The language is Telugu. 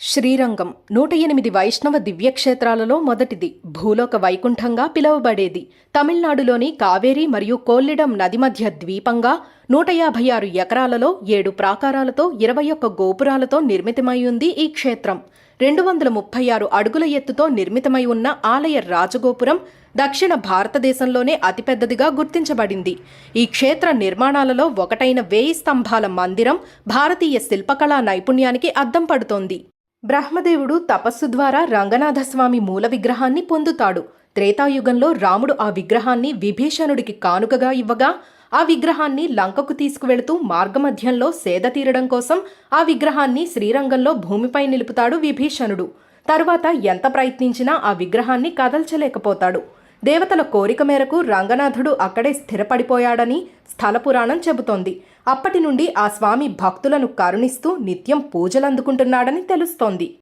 శ్రీరంగం నూట ఎనిమిది వైష్ణవ దివ్యక్షేత్రాలలో మొదటిది. భూలోక వైకుంఠంగా పిలువబడేది. తమిళనాడులోని కావేరి మరియు కోల్లిడం నది మధ్య ద్వీపంగా నూట యాభై ఆరు ఎకరాలలో ఏడు ప్రాకారాలతో ఇరవై ఒక్క గోపురాలతో నిర్మితమై ఉంది ఈ క్షేత్రం. రెండు వందల ముప్పై ఆరు అడుగుల ఎత్తుతో నిర్మితమై ఉన్న ఆలయ రాజగోపురం దక్షిణ భారతదేశంలోనే అతిపెద్దదిగా గుర్తించబడింది. ఈ క్షేత్ర నిర్మాణాలలో ఒకటైన వేయి స్తంభాల మందిరం భారతీయ శిల్పకళా నైపుణ్యానికి అద్దం పడుతోంది. బ్రహ్మదేవుడు తపస్సు ద్వారా రంగనాథస్వామి మూల విగ్రహాన్ని పొందుతాడు. త్రేతాయుగంలో రాముడు ఆ విగ్రహాన్ని విభీషణుడికి కానుకగా ఇవ్వగా ఆ విగ్రహాన్ని లంకకు తీసుకువెళుతూ మార్గమధ్యంలో సేద తీరడం కోసం ఆ విగ్రహాన్ని శ్రీరంగంలో భూమిపై నిలుపుతాడు విభీషణుడు. తరువాత ఎంత ప్రయత్నించినా ఆ విగ్రహాన్ని కదల్చలేకపోతాడు. దేవతల కోరిక మేరకు రంగనాథుడు అక్కడే స్థిరపడిపోయాడని స్థల పురాణం చెబుతోంది. అప్పటి నుండి ఆ స్వామి భక్తులను కరుణిస్తూ నిత్యం పూజలందుకుంటున్నాడని తెలుస్తోంది.